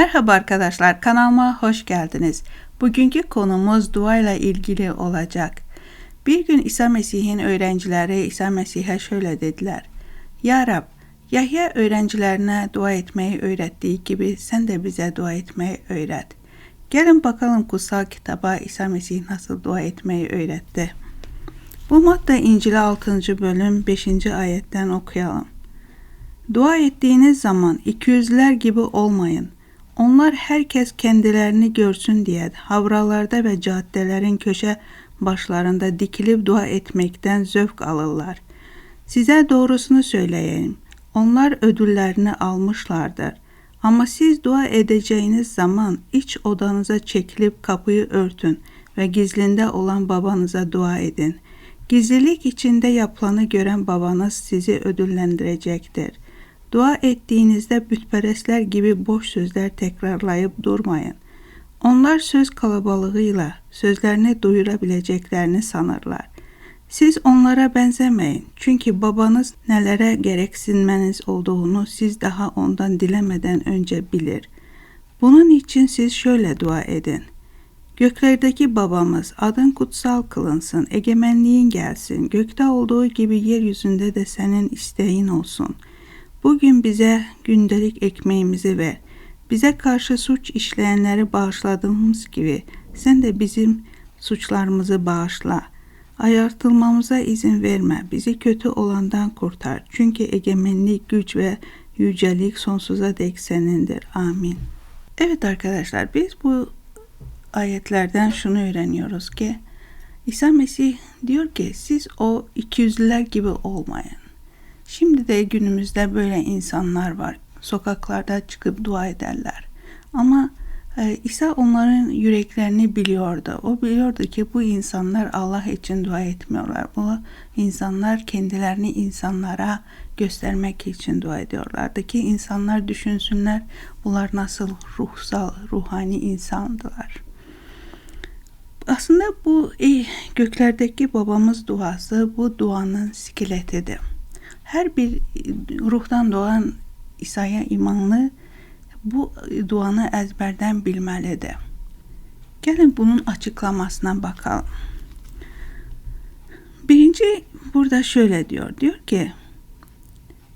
Merhaba arkadaşlar, kanalıma hoş geldiniz. Bugünkü konumuz duayla ilgili olacak. Bir gün İsa Mesih'in öğrencileri İsa Mesih'e şöyle dediler. Ya Rab, Yahya öğrencilerine dua etmeyi öğrettiği gibi sen de bize dua etmeyi öğret. Gelin bakalım kutsal kitaba İsa Mesih nasıl dua etmeyi öğretti. Bu Matta İncil'i 6. bölüm 5. ayetten okuyalım. Dua ettiğiniz zaman ikiyüzlüler gibi olmayın. Onlar herkes kendilerini görsün diye havralarda ve caddelerin köşe başlarında dikilip dua etmekten zevk alırlar. Size doğrusunu söyleyeyim. Onlar ödüllerini almışlardır. Ama siz dua edeceğiniz zaman iç odanıza çekilip kapıyı örtün ve gizlinde olan babanıza dua edin. Gizlilik içinde yapılanı gören babanız sizi ödüllendirecektir. Dua ettiğinizde bütperestler gibi boş sözler tekrarlayıp durmayın. Onlar söz kalabalığıyla sözlerini duyurabileceklerini sanırlar. Siz onlara benzemeyin. Çünkü babanız nelere gereksinmeniz olduğunu siz daha ondan dilemeden önce bilir. Bunun için siz şöyle dua edin. Göklerdeki babamız adın kutsal kılınsın, egemenliğin gelsin, gökte olduğu gibi yeryüzünde de senin isteğin olsun. Bugün bize gündelik ekmeğimizi ver. Bize karşı suç işleyenleri bağışladığımız gibi sen de bizim suçlarımızı bağışla. Ayartılmamıza izin verme. Bizi kötü olandan kurtar. Çünkü egemenlik, güç ve yücelik sonsuza dek senindir. Amin. Evet arkadaşlar biz bu ayetlerden şunu öğreniyoruz ki İsa Mesih diyor ki siz o ikiyüzlüler gibi olmayın. Şimdi de günümüzde böyle insanlar var. Sokaklarda çıkıp dua ederler. Ama e, İsa onların yüreklerini biliyordu. O biliyordu ki bu insanlar Allah için dua etmiyorlar. Bu insanlar kendilerini insanlara göstermek için dua ediyorlardı ki insanlar düşünsünler bunlar nasıl ruhsal, ruhani insandılar. Aslında bu e, göklerdeki babamız duası bu duanın skeletidir. Her bir ruhdan doğan İsa'ya imanlı bu duanı ezberden bilmelidir. Gelin bunun açıklamasına bakalım. Birinci burada şöyle diyor. Diyor ki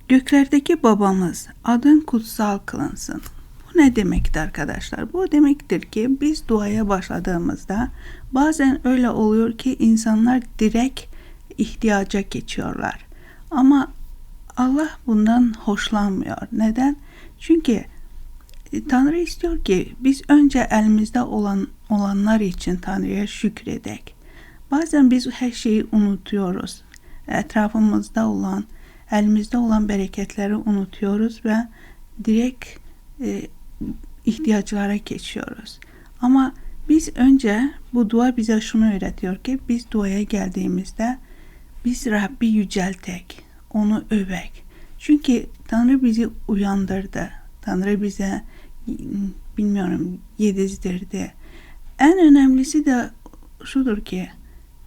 göklerdeki babamız adın kutsal kılınsın. Bu ne demektir arkadaşlar? Bu demektir ki biz duaya başladığımızda bazen öyle oluyor ki insanlar direkt ihtiyaca geçiyorlar. Ama Allah bundan hoşlanmıyor. Neden? Çünkü e, Tanrı istiyor ki biz önce elimizde olan olanlar için Tanrı'ya şükredek. Bazen biz her şeyi unutuyoruz. Etrafımızda olan, elimizde olan bereketleri unutuyoruz ve direkt e, ihtiyaçlara geçiyoruz. Ama biz önce bu dua bize şunu öğretiyor ki biz duaya geldiğimizde biz Rabbi yüceltek onu övek. Çünkü Tanrı bizi uyandırdı. Tanrı bize bilmiyorum yedizdirdi. En önemlisi de şudur ki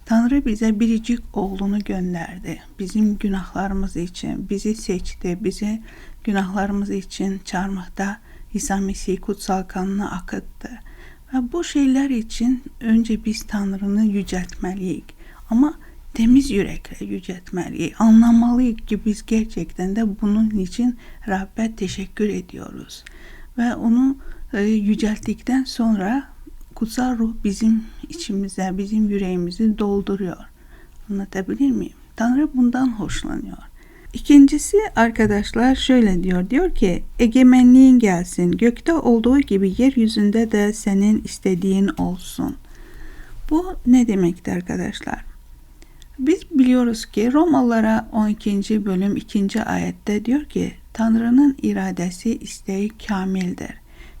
Tanrı bize biricik oğlunu gönderdi. Bizim günahlarımız için bizi seçti. Bizi günahlarımız için çarmıhta İsa Mesih kutsal kanını akıttı. Ve bu şeyler için önce biz Tanrı'nı yüceltmeliyiz. Ama temiz yürekle yüceltmeliyiz. Anlamalıyız ki biz gerçekten de bunun için Rabbe teşekkür ediyoruz. Ve onu e, yücelttikten sonra kutsal ruh bizim içimize, bizim yüreğimizi dolduruyor. Anlatabilir miyim? Tanrı bundan hoşlanıyor. İkincisi arkadaşlar şöyle diyor. Diyor ki egemenliğin gelsin. Gökte olduğu gibi yeryüzünde de senin istediğin olsun. Bu ne demekti arkadaşlar? Biz biliyoruz ki Romalılara 12. bölüm 2. ayette diyor ki Tanrı'nın iradesi isteği kamildir.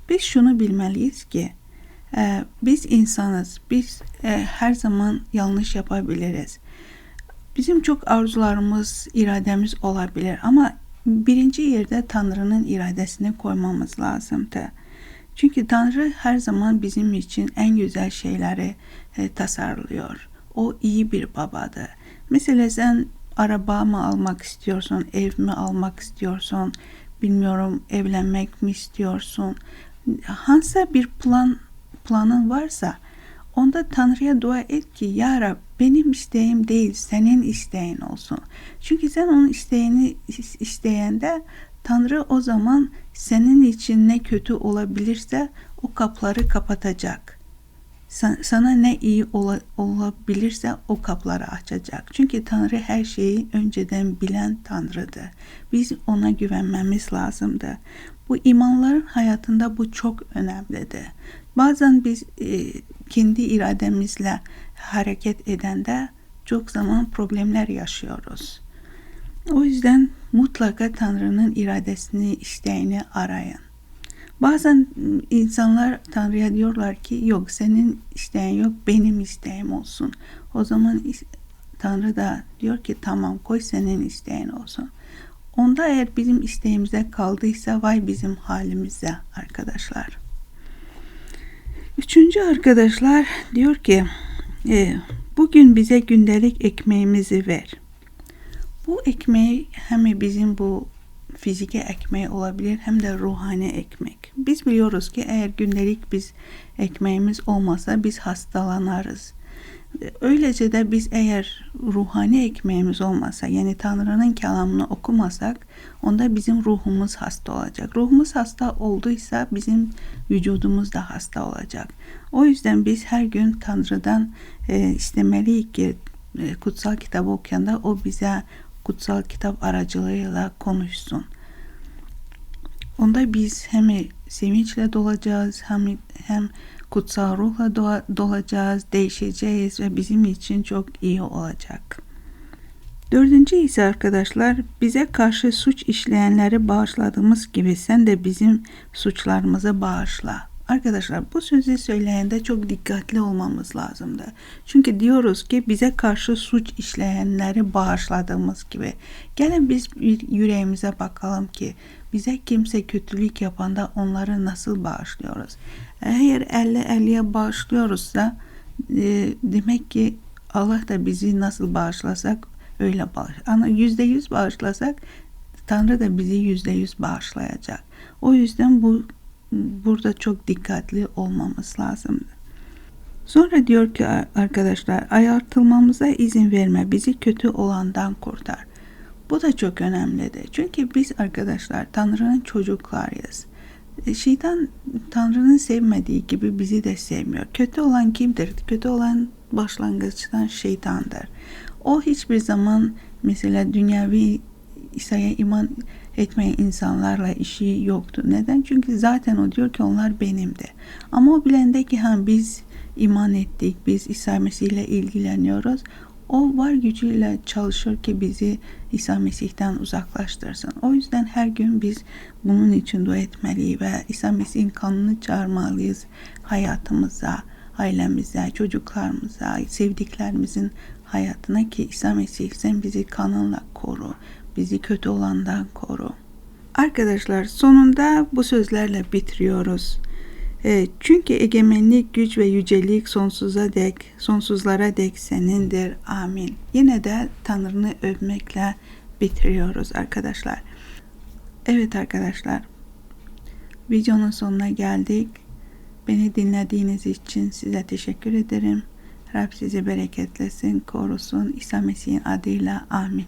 Biz şunu bilmeliyiz ki e, biz insanız. Biz e, her zaman yanlış yapabiliriz. Bizim çok arzularımız, irademiz olabilir ama birinci yerde Tanrı'nın iradesini koymamız lazımdı. Çünkü Tanrı her zaman bizim için en güzel şeyleri e, tasarlıyor. O iyi bir babadır. Mesela sen araba mı almak istiyorsun, ev mi almak istiyorsun, bilmiyorum evlenmek mi istiyorsun, Hansa bir plan planın varsa onda Tanrı'ya dua et ki Ya Rab benim isteğim değil senin isteğin olsun. Çünkü sen onun isteğini isteyende Tanrı o zaman senin için ne kötü olabilirse o kapları kapatacak. Sana ne iyi olabilirse o kapları açacak. Çünkü Tanrı her şeyi önceden bilen Tanrı'dır. Biz ona güvenmemiz lazımdı. Bu imanların hayatında bu çok önemlidir. Bazen biz e, kendi irademizle hareket edende çok zaman problemler yaşıyoruz. O yüzden mutlaka Tanrı'nın iradesini, isteğini arayın. Bazen insanlar Tanrı'ya diyorlar ki yok senin isteğin yok benim isteğim olsun. O zaman Tanrı da diyor ki tamam koy senin isteğin olsun. Onda eğer bizim isteğimize kaldıysa vay bizim halimize arkadaşlar. Üçüncü arkadaşlar diyor ki e, bugün bize gündelik ekmeğimizi ver. Bu ekmeği hem bizim bu fiziki ekmeği olabilir hem de ruhani ekmek. Biz biliyoruz ki eğer gündelik biz ekmeğimiz olmasa biz hastalanırız. Öylece de biz eğer ruhani ekmeğimiz olmasa yani Tanrı'nın kelamını okumasak onda bizim ruhumuz hasta olacak. Ruhumuz hasta olduysa bizim vücudumuz da hasta olacak. O yüzden biz her gün Tanrı'dan e, istemeliyiz ki e, kutsal kitabı okuyanda o bize kutsal kitap aracılığıyla konuşsun. Onda biz hem sevinçle dolacağız hem hem kutsal ruhla dolacağız, değişeceğiz ve bizim için çok iyi olacak. Dördüncü ise arkadaşlar bize karşı suç işleyenleri bağışladığımız gibi sen de bizim suçlarımızı bağışla. Arkadaşlar bu sözü söyleyende çok dikkatli olmamız lazımdı. Çünkü diyoruz ki bize karşı suç işleyenleri bağışladığımız gibi. Gelin biz yüreğimize bakalım ki bize kimse kötülük yapanda onları nasıl bağışlıyoruz? Eğer 50-50'ye bağışlıyoruzsa e, demek ki Allah da bizi nasıl bağışlasak öyle bağış. Ama yüzde yüz bağışlasak Tanrı da bizi yüzde yüz bağışlayacak. O yüzden bu burada çok dikkatli olmamız lazım. Sonra diyor ki arkadaşlar ayartılmamıza izin verme bizi kötü olandan kurtar. Bu da çok önemlidir. Çünkü biz arkadaşlar Tanrı'nın çocuklarıyız. E, şeytan Tanrı'nın sevmediği gibi bizi de sevmiyor. Kötü olan kimdir? Kötü olan başlangıçtan şeytandır. O hiçbir zaman mesela dünyavi İsa'ya iman etmeyen insanlarla işi yoktu. Neden? Çünkü zaten o diyor ki onlar benimdi. Ama o bilende ki ha biz iman ettik, biz İsa Mesih ile ilgileniyoruz. O var gücüyle çalışır ki bizi İsa Mesih'ten uzaklaştırsın. O yüzden her gün biz bunun için dua etmeliyiz ve İsa Mesih'in kanını çağırmalıyız hayatımıza, ailemize, çocuklarımıza, sevdiklerimizin hayatına ki İsa Mesih sen bizi kanınla koru, bizi kötü olandan koru. Arkadaşlar sonunda bu sözlerle bitiriyoruz. E, çünkü egemenlik, güç ve yücelik sonsuza dek, sonsuzlara dek senindir. Amin. Yine de Tanrı'nı övmekle bitiriyoruz arkadaşlar. Evet arkadaşlar. Videonun sonuna geldik. Beni dinlediğiniz için size teşekkür ederim. Rab sizi bereketlesin, korusun. İsa Mesih'in adıyla amin.